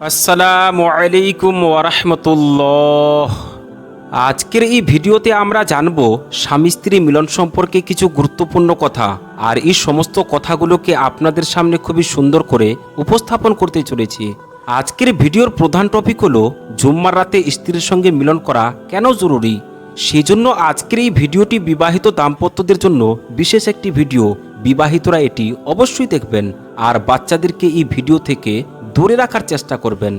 আসসালামু আলাইকুম ওরহমতুল্লাহ আজকের এই ভিডিওতে আমরা জানব স্বামী স্ত্রী মিলন সম্পর্কে কিছু গুরুত্বপূর্ণ কথা আর এই সমস্ত কথাগুলোকে আপনাদের সামনে খুবই সুন্দর করে উপস্থাপন করতে চলেছি। আজকের ভিডিওর প্রধান টপিক হলো, জুম্মার রাতে স্ত্রীর সঙ্গে মিলন করা কেন জরুরি? সেজন্য আজকের এই ভিডিওটি বিবাহিত দাম্পত্যদের জন্য বিশেষ একটি ভিডিও। বিবাহিতরা এটি অবশ্যই দেখবেন। আর বাচ্চাদেরকে এই ভিডিও থেকে দূরে রাখার চেষ্টা করবেন।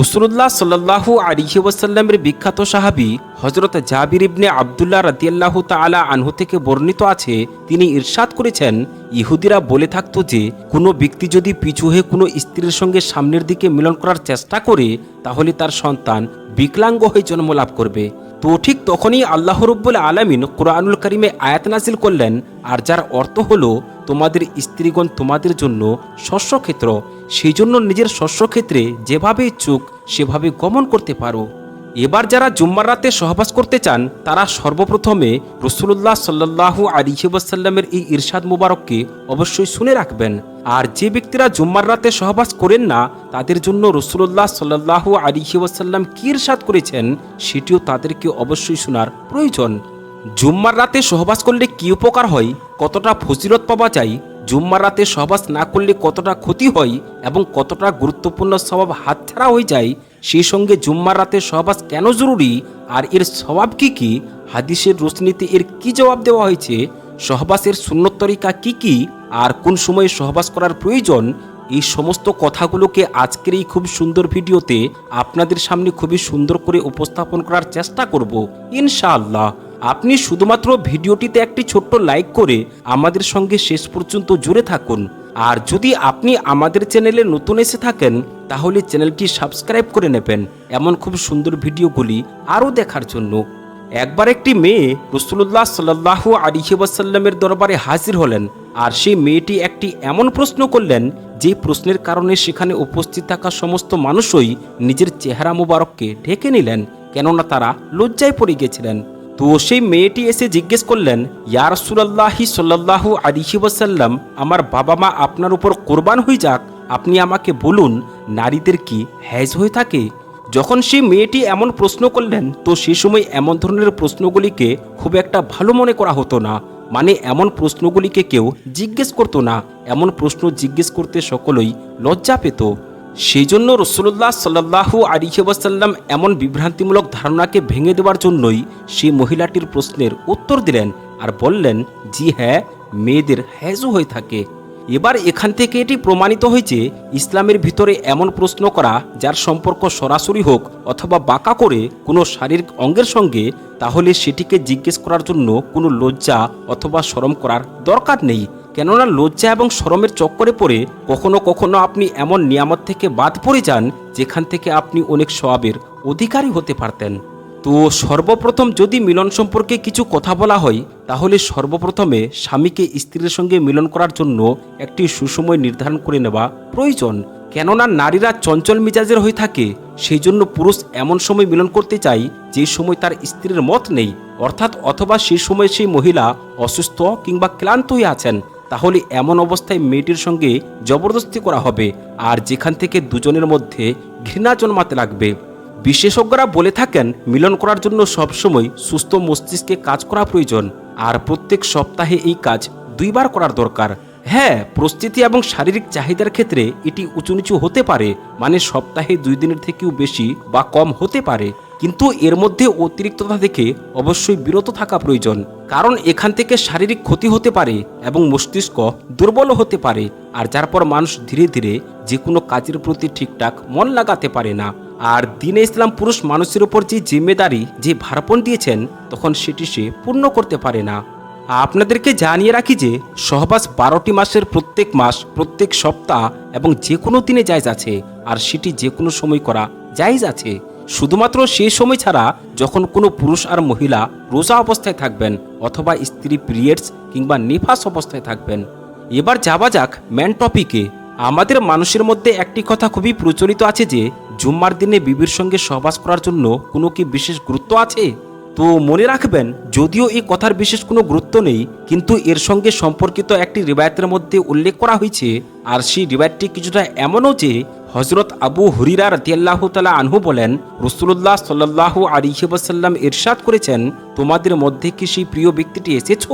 রসুল্লাহ সাল্লাহু আলিহি ওয়াসাল্লামের বিখ্যাত সাহাবি হজরত জাবির ইবনে আবদুল্লাহ রাদিয়াল্লাহু তাআলা আনহু থেকে বর্ণিত আছে, তিনি ইরশাদ করেছেন, ইহুদিরা বলে থাকতো যে, কোনো ব্যক্তি যদি পিছু হয়ে কোনো স্ত্রীর সঙ্গে সামনের দিকে মিলন করার চেষ্টা করে, তাহলে তার সন্তান বিকলাঙ্গ হয়ে জন্ম লাভ করবে। তো ঠিক তখনই আল্লাহ রব্বুল আলমিন কোরআনুল করিমে আয়াত নাজিল করলেন, আর যার অর্থ হলো, তোমাদের স্ত্রীগণ তোমাদের জন্য শস্যক্ষেত্র সেই জন্য নিজের শস্যক্ষেত্রে যেভাবে ইচ্ছুক, সেভাবে গমন করতে পারো। এবার যারা জুম্মার রাতে সহবাস করতে চান, তারা সর্বপ্রথমে রসুল্লাহ সাল্লাহু আলিহাসাল্লামের এই ইরশাদ মুবারককে অবশ্যই শুনে রাখবেন। আর যে ব্যক্তিরা জুম্মার রাতে সহবাস করেন না, তাদের জন্য রসুল্লাহ সাল্লাহু আলিহাসাল্লাম কি ইরশাদ করেছেন, সেটিও তাদেরকে অবশ্যই শোনার প্রয়োজন। জুম্মার রাতে সহবাস করলে কি উপকার হয়, কতটা ফজিলত পাওয়া যায় জুম্মার রাতে সহবাস না করলে কতটা ক্ষতি হয় এবং কতটা গুরুত্বপূর্ণ স্বভাব হাতছাড়া হয়ে যায়, সেই সঙ্গে জুম্মার রাতে সহবাস কেন জরুরি আর এর স্বভাব কি কি, হাদিসের রোশনীতে এর কি জবাব দেওয়া হয়েছে, সহবাসের সুন্নত তরিকা কি কি আর কোন সময়ে সহবাস করার প্রয়োজন, এই সমস্ত কথাগুলোকে আজকের এই খুব সুন্দর ভিডিওতে আপনাদের সামনে খুবই সুন্দর করে উপস্থাপন করার চেষ্টা করব, ইনশাআল্লাহ। আপনি শুধুমাত্র ভিডিওটিতে একটি ছোট্ট লাইক করে আমাদের সঙ্গে শেষ পর্যন্ত জুড়ে থাকুন। আর যদি আপনি আমাদের চ্যানেলে নতুন এসে থাকেন, তাহলে চ্যানেলটি সাবস্ক্রাইব করে নেবেন এমন খুব সুন্দর ভিডিওগুলি আরও দেখার জন্য। একবার একটি মেয়ে রসুল্লাহ সাল্লাহু আলিহি ওয়াসাল্লামের দরবারে হাজির হলেন আর সেই মেয়েটি একটি এমন প্রশ্ন করলেন যে প্রশ্নের কারণে সেখানে উপস্থিত থাকা সমস্ত মানুষই নিজের চেহারা মুবারককে ঢেকে নিলেন, কেননা তারা লজ্জায় পড়ে গেছিলেন। তো সেই মেয়েটি এসে জিজ্ঞেস করলেন, ইয়া রসুলাল্লাহি সাল্লাহু আলিহি ওয়াসাল্লাম, আমার বাবা মা আপনার উপর কোরবান হয়ে যাক, আপনি আমাকে বলুন, নারীদের কি হ্যাজ হয়ে থাকে? যখন সেই মেয়েটি এমন প্রশ্ন করলেন, তো সে সময় এমন ধরনের প্রশ্নগুলিকে খুব একটা ভালো মনে করা হতো না। মানে এমন প্রশ্নগুলিকে কেউ জিজ্ঞেস করতো না, এমন প্রশ্ন জিজ্ঞেস করতে সকলেই লজ্জা পেত। সেই জন্য রসুল্লাহ সাল্লাহু আলিহাসাল্লাম এমন বিভ্রান্তিমূলক ধারণাকে ভেঙে দেওয়ার জন্যই সেই মহিলাটির প্রশ্নের উত্তর দিলেন আর বললেন, জি হ্যাঁ মেয়েদের হ্যাজও হয়ে থাকে। এবার এখান থেকে এটি প্রমাণিত হয়েছে, ইসলামের ভিতরে এমন প্রশ্ন করা, যার সম্পর্ক সরাসরি হোক অথবা বাঁকা করে কোনো শারীরিক অঙ্গের সঙ্গে, তাহলে সেটিকে জিজ্ঞেস করার জন্য কোনো লজ্জা অথবা শরম করার দরকার নেই। কেননা লজ্জা এবং শরমের চক্করে পড়ে কখনো কখনো আপনি এমন নিয়ামত থেকে বাদ পড়ে যান যেখান থেকে আপনি অনেক সবাবের অধিকারী হতে পারতেন। তো সর্বপ্রথম যদি মিলন সম্পর্কে কিছু কথা বলা হয়, তাহলে সর্বপ্রথমে স্বামীকে স্ত্রীর সঙ্গে মিলন করার জন্য একটি সুসময় নির্ধারণ করে নেওয়া প্রয়োজন। কেননা নারীরা চঞ্চল মিজাজের হয়ে থাকে, সেই জন্য পুরুষ এমন সময় মিলন করতে চাই যে সময় তার স্ত্রীর মত নেই। অর্থাৎ অথবা সেই সময় সেই মহিলা অসুস্থ কিংবা ক্লান্ত হয়ে আছেন। তাহলে এমন অবস্থায় মেয়েটির সঙ্গে জবরদস্তি করা হবে আর যেখান থেকে দুজনের মধ্যে ঘৃণা জন্মাতে লাগবে। বিশেষজ্ঞরা বলে থাকেন, মিলন করার জন্য সবসময় সুস্থ মস্তিষ্কে কাজ করা প্রয়োজন আর প্রত্যেক সপ্তাহে এই কাজ দুইবার করার দরকার। হ্যাঁ প্রস্তুতি এবং শারীরিক চাহিদার ক্ষেত্রে এটি উঁচু নিচু হতে পারে মানে সপ্তাহে দুই দিনের থেকেও বেশি বা কম হতে পারে। কিন্তু এর মধ্যে অতিরিক্ততা দেখে অবশ্যই বিরত থাকা প্রয়োজন। কারণ এখান থেকে শারীরিক ক্ষতি হতে পারে এবং মস্তিষ্ক দুর্বল হতে পারে, আর যার পর মানুষ ধীরে ধীরে যে কোনো কাজের প্রতি ঠিকঠাক মন লাগাতে পারে না। আর দিনে ইসলাম পুরুষ মানুষের ওপর যে জিম্মেদারি, যে ভারপণ দিয়েছেন, তখন সেটি সে পূর্ণ করতে পারে না। আপনাদেরকে জানিয়ে রাখি যে, সহবাস বারোটি মাসের প্রত্যেক মাস, প্রত্যেক সপ্তাহ এবং যে কোনো দিনে জায়জ আছে, আর সেটি যে কোনো সময় করা জায়জ আছে। শুধুমাত্র সেই সময় ছাড়া যখন কোনো পুরুষ আর মহিলা রোজা অবস্থায় থাকবেন অথবা স্ত্রী পিরিয়ডস কিংবা নিফাস অবস্থায় থাকবেন। এবার যাওয়া যাক ম্যান টপিকে আমাদের মানুষের মধ্যে একটি কথা খুবই প্রচলিত আছে যে, জুম্মার দিনে বিবির সঙ্গে সহবাস করার জন্য কোনো কি বিশেষ গুরুত্ব আছে? তো মনে রাখবেন, যদিও এই কথার বিশেষ কোনো গুরুত্ব নেই, কিন্তু এর সঙ্গে সম্পর্কিত একটি রিবায়তের মধ্যে উল্লেখ করা হয়েছে, আর সেই রিবায়তটি কিছুটা এমনও যে হজরত আবু হরিরা রতিয়াল্লাহ তালা আনহু বলেন রসুল্লাহ সাল্লাহ আলিহাসাল্লাম ইরশাদ করেছেন, তোমাদের মধ্যে কি সেই প্রিয় ব্যক্তিটি এসেছ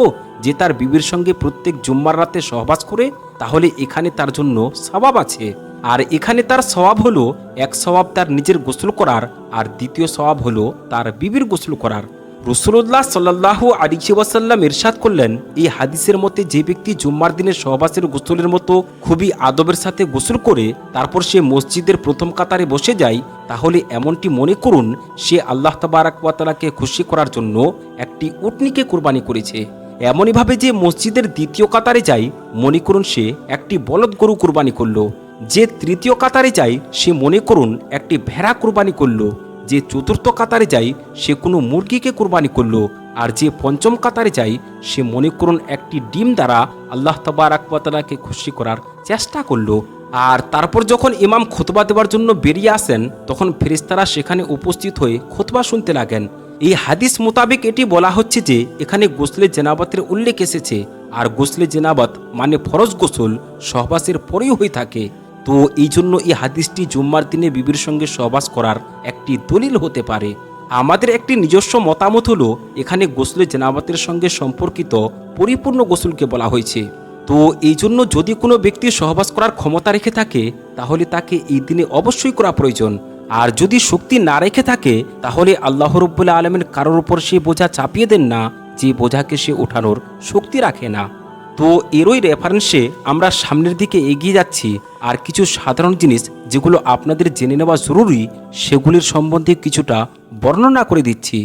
যে তার বিবির সঙ্গে প্রত্যেক জুম্মার রাতে সহবাস করে? তাহলে এখানে তার জন্য সবাব আছে। আর এখানে তার স্বভাব হলো, এক স্বভাব তার নিজের গোসল করার, আর দ্বিতীয় স্বভাব হলো তার বিবির গোসল করার। রসুল্লাহ সাল্লাহ আলিহি ওয়াসাল্লাম ইরশাদ করলেন, এই হাদিসের মতে যে ব্যক্তি জুম্মার দিনের সহবাসের গোসলের মতো খুবই আদবের সাথে গোসল করে, তারপর সে মসজিদের প্রথম কাতারে বসে যায়, তাহলে এমনটি মনে করুন, সে আল্লাহ তাবারাকালাকে খুশি করার জন্য একটি উটনিকে কোরবানি করেছে। এমনইভাবে যে মসজিদের দ্বিতীয় কাতারে যায়, মনে করুন সে একটি বলদ গরু কোরবানি করল। যে তৃতীয় কাতারে যায়, সে মনে করুন একটি ভেড়া কোরবানি করল। যে চতুর্থ কাতারে যায় সে কোনো মুরগিকে কোরবানি করল, আর যে পঞ্চম কাতারে যায় সে মনে করুন একটি ডিম দ্বারা আল্লাহ তবার আকবতালাকে খুশি করার চেষ্টা করল। আর তারপর যখন ইমাম খোতবা দেওয়ার জন্য বেরিয়ে আসেন, তখন ফেরিস্তারা সেখানে উপস্থিত হয়ে খোতবা শুনতে লাগেন। এই হাদিস মোতাবেক এটি বলা হচ্ছে যে, এখানে গোসলে জেনাবাতের উল্লেখ এসেছে, আর গোসলে জেনাবাত মানে ফরজ গোসল সহবাসের পরেই হয়ে থাকে। তো এই জন্য এই হাদিসটি জুম্মার দিনে বিবির সঙ্গে সহবাস করার একটি দলিল হতে পারে। আমাদের একটি নিজস্ব মতামত হলো, এখানে গোসলে জেনাবাতের সঙ্গে সম্পর্কিত পরিপূর্ণ গোসলকে বলা হয়েছে। তো এই জন্য যদি কোনো ব্যক্তি সহবাস করার ক্ষমতা রেখে থাকে, তাহলে তাকে এই দিনে অবশ্যই করা প্রয়োজন। আর যদি শক্তি না রেখে থাকে, তাহলে আল্লাহ রব্বুল্লা আলমের কারোর উপর সে বোঝা চাপিয়ে দেন না, যে বোঝাকে সে ওঠানোর শক্তি রাখে না। তো এরই রেফারেন্সে আমরা সামনের দিকে এগিয়ে যাচ্ছি। আর কিছু সাধারণ জিনিস যেগুলো আপনাদের জেনে নেওয়া জরুরি, সেগুলির সম্বন্ধে কিছুটা বর্ণনা করে দিচ্ছি।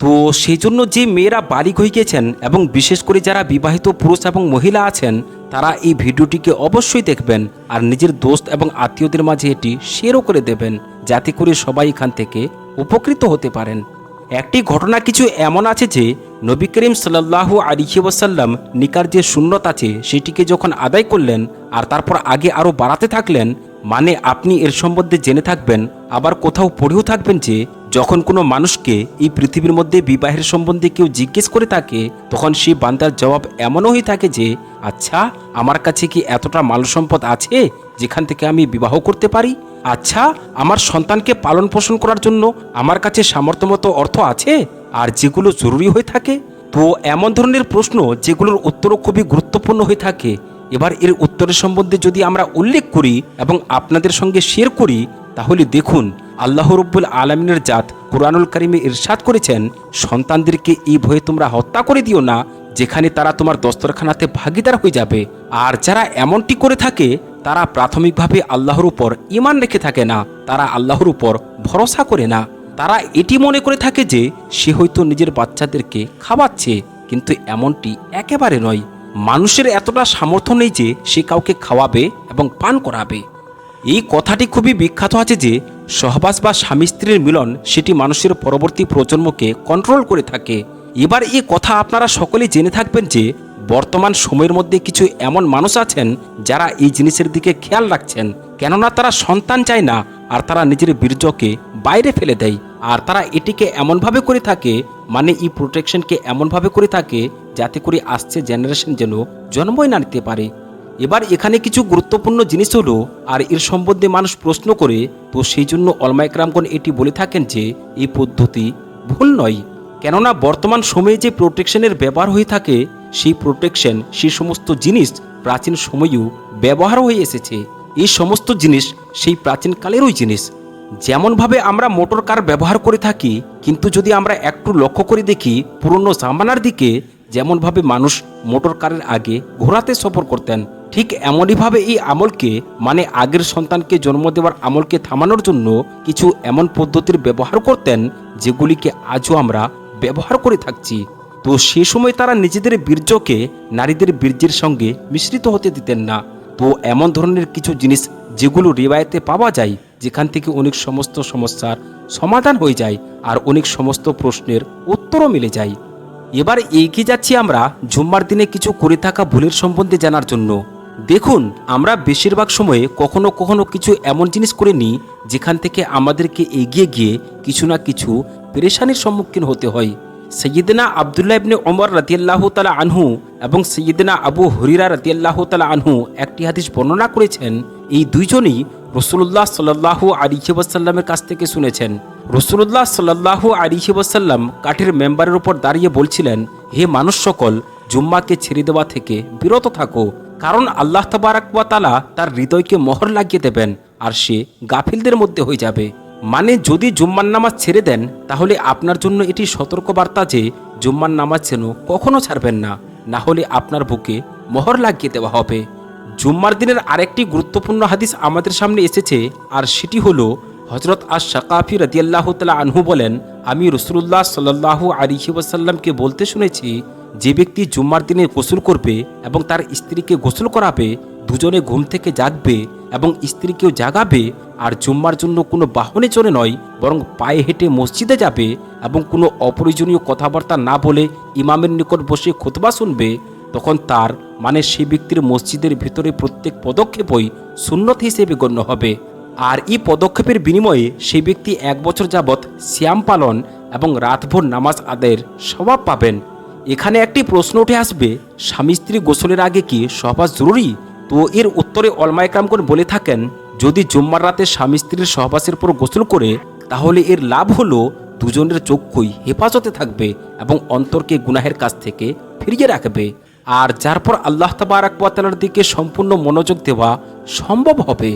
তো সেই জন্য যে মেয়েরা বালিক হয়ে গেছেন এবং বিশেষ করে যারা বিবাহিত পুরুষ এবং মহিলা আছেন, তারা এই ভিডিওটিকে অবশ্যই দেখবেন আর নিজের দোস্ত এবং আত্মীয়দের মাঝে এটি শেয়ারও করে দেবেন, যাতে করে সবাই এখান থেকে উপকৃত হতে পারেন। একটি ঘটনা কিছু এমন আছে যে নবী করিম সাল্লাহ আলিহি নিকার যে শূন্যত আছে সেটিকে যখন আদায় করলেন আর তারপর আগে আরও বাড়াতে থাকলেন মানে আপনি এর সম্বন্ধে জেনে থাকবেন, আবার কোথাও পড়েও থাকবেন যে যখন কোনো মানুষকে এই পৃথিবীর মধ্যে বিবাহের সম্বন্ধে কেউ জিজ্ঞেস করে থাকে, তখন সেই বান্দার জবাব এমনও হয়ে থাকে যে আচ্ছা আমার কাছে কি এতটা মাল সম্পদ আছে যেখান থেকে আমি বিবাহ করতে পারি? আচ্ছা আমার সন্তানকে পালন পোষণ করার জন্য আমার কাছে সামর্থ্য মতো অর্থ আছে আর যেগুলো জরুরি হয়ে থাকে? তো এমন ধরনের প্রশ্ন যেগুলোর উত্তরও খুবই গুরুত্বপূর্ণ হয়ে থাকে। এবার এর উত্তরের সম্বন্ধে যদি আমরা উল্লেখ করি এবং আপনাদের সঙ্গে শেয়ার করি তাহলে দেখুন, আল্লাহ রব্বুল আলমিনের জাত কোরআনুল করিমে ইরশাদ করেছেন, সন্তানদেরকে এই ভয়ে তোমরা হত্যা করে দিও না, যেখানে তারা তোমার দস্তরখানাতে ভাগিদার হয়ে যাবে। আর যারা এমনটি করে থাকে, তারা প্রাথমিকভাবে আল্লাহর উপর ইমান রেখে থাকে না, তারা আল্লাহর উপর ভরসা করে না। তারা এটি মনে করে থাকে যে, সে হয়তো নিজের বাচ্চাদেরকে খাওয়াচ্ছে, কিন্তু এমনটি একেবারে নয়। মানুষের এতটা সামর্থ্য নেই যে, সে কাউকে খাওয়াবে এবং পান করাবে। এই কথাটি খুবই বিখ্যাত আছে যে, সহবাস বা স্বামী স্ত্রীর মিলন সেটি মানুষের পরবর্তী প্রজন্মকে কন্ট্রোল করে থাকে। এবার এই কথা আপনারা সকলেই জেনে থাকবেন যে, বর্তমান সময়ের মধ্যে কিছু এমন মানুষ আছেন যারা এই জিনিসের দিকে খেয়াল রাখছেন। কেননা তারা সন্তান চায় না, আর তারা নিজের বীর্যকে বাইরে ফেলে দেয়। আর তারা এটিকে এমনভাবে করে থাকে মানে এই প্রোটেকশনকে এমনভাবে করে থাকে, যাতে করে আসছে জেনারেশন যেন জন্মই না নিতে পারে। এবার এখানে কিছু গুরুত্বপূর্ণ জিনিস হলো, আর এর সম্বন্ধে মানুষ প্রশ্ন করে, তো সেই জন্য অলমাইকরামগণ এটি বলে থাকেন যে এই পদ্ধতি ভুল নয়। কেননা বর্তমান সময়ে যে প্রোটেকশনের ব্যবহার হয়ে থাকে, সেই প্রোটেকশন, সেই সমস্ত জিনিস প্রাচীন সময়েও ব্যবহার হয়ে এসেছে। এই সমস্ত জিনিস সেই প্রাচীনকালেরই জিনিস। যেমনভাবে আমরা মোটর কার ব্যবহার করে থাকি, কিন্তু যদি আমরা একটু লক্ষ্য করে দেখি, পুরনো জামানার দিকে, যেমনভাবে মানুষ মোটর কারের আগে ঘোড়াতে সফর করতেন ঠিক এমনইভাবে এই আমলকে মানে আগের সন্তানকে জন্ম দেওয়ার আমলকে থামানোর জন্য কিছু এমন পদ্ধতির ব্যবহার করতেন, যেগুলিকে আজও আমরা ব্যবহার করে থাকছি। তো সে সময় তারা নিজেদের বীর্যকে নারীদের বীর্যের সঙ্গে মিশ্রিত হতে দিতেন না। তো এমন ধরনের কিছু জিনিস যেগুলো রিবায়তে পাওয়া যায়, যেখান থেকে অনেক সমস্ত সমস্যার সমাধান হয়ে যায় আর অনেক সমস্ত প্রশ্নের উত্তরও মিলে যায়। এবার এগিয়ে যাচ্ছি আমরা জুম্মার দিনে কিছু করে থাকা ভুলের সম্বন্ধে জানার জন্য। দেখুন, আমরা বেশিরভাগ সময়ে কখনো কখনো কিছু এমন জিনিস করে নিই যেখান থেকে আমাদেরকে এগিয়ে গিয়ে কিছু না কিছু পেরেশানির সম্মুখীন হতে হয়। সৈয়দিনা আবদুল্লাহ ইবনে ওমর রাতিয়াল্লাহ তালা আনহু এবং সৈয়দিনা আবু হরিরা রাতিয়াল্লাহ তালা আনহু একটি হাদিস বর্ণনা করেছেন। এই দুইজনই রসুল্লাহ সাল্লাহু আলিহি ওয়াসাল্লামের কাছ থেকে শুনেছেন। রসুল্লাহ সাল্লাহু আলিহি ওয়াসাল্লাম কাঠের মেম্বারের উপর দাঁড়িয়ে বলছিলেন, হে মানুষ সকল, জুম্মাকে ছেড়ে দেওয়া থেকে বিরত থাকো। কারণ আল্লাহ তালা তার হৃদয়কে মোহর লাগিয়ে দেবেন আর সে গাফিলদের মধ্যে হয়ে যাবে। মানে যদি জুম্মার নামাজ ছেড়ে দেন, তাহলে আপনার জন্য এটি সতর্কবার্তা যে জুম্মার নামাজ যেন কখনো ছাড়বেন না না হলে আপনার বুকে মোহর লাগিয়ে দেওয়া হবে। জুম্মার দিনের আরেকটি গুরুত্বপূর্ণ হাদিস আমাদের সামনে এসেছে, আর সেটি হল হজরত আশ শাকাফি রদিয়াল্লাহ তালা আনহু বলেন, আমি রসুল্লাহ সাল্লাহু আলিহি ওয়াসাল্লামকে বলতে শুনেছি যে ব্যক্তি জুম্মার দিনে গোসল করবে এবং তার স্ত্রীকে গোসল করাবে, দুজনে ঘুম থেকে জাগবে এবং স্ত্রীকেও জাগাবে আর জুম্মার জন্য কোনো বাহনে চড়ে নয়, বরং পায়ে হেঁটে মসজিদে যাবে এবং কোনো অপ্রয়োজনীয় কথাবার্তা না বলে ইমামের নিকট বসে খোতবা শুনবে, তখন তার মানে সেই ব্যক্তির মসজিদের ভিতরে প্রত্যেক পদক্ষেপই সুন্নত হিসেবে গণ্য হবে। আর এই পদক্ষেপের বিনিময়ে সেই ব্যক্তি এক বছর যাবৎ শ্যাম পালন এবং রাতভর নামাজ আদায়ের স্বভাব পাবেন। এখানে একটি প্রশ্ন উঠে আসবে, স্বামী স্ত্রী গোসলের আগে কি সহবাস জরুরি? তো এর উত্তরে অলমাইকরামগণ বলে থাকেন, যদি জুম্মার রাতে স্বামী স্ত্রীর সহবাসের পর গোসল করে, তাহলে এর লাভ হলো দুজনের চক্ষুই হেফাজতে থাকবে এবং অন্তরকে গুনাহের কাছ থেকে ফিরিয়ে রাখবে। আর যার পর আল্লাহ তাবারাকালার দিকে সম্পূর্ণ মনোযোগ দেওয়া সম্ভব হবে।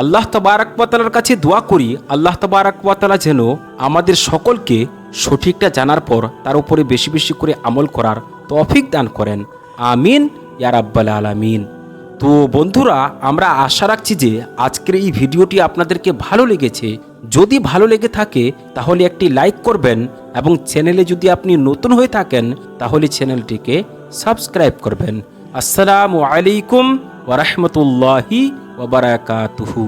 আল্লাহ তাবারাকালার কাছে দোয়া করি, আল্লাহ তাবারাকালা যেন আমাদের সকলকে সঠিকটা জানার পর তার উপরে বেশি বেশি করে আমল করার তফিক দান করেন। আমিন ইয়ারাব্বাল আলামিন। তো বন্ধুরা, আমরা আশা রাখছি যে আজকের এই ভিডিওটি আপনাদেরকে ভালো লেগেছে। যদি ভালো লেগে থাকে, তাহলে একটি লাইক করবেন এবং চ্যানেলে যদি আপনি নতুন হয়ে থাকেন, তাহলে চ্যানেলটিকে সাবস্ক্রাইব করবেন। আসসালামু আলাইকুম ওরহমতুল্লাহি ওবরাকাতুহু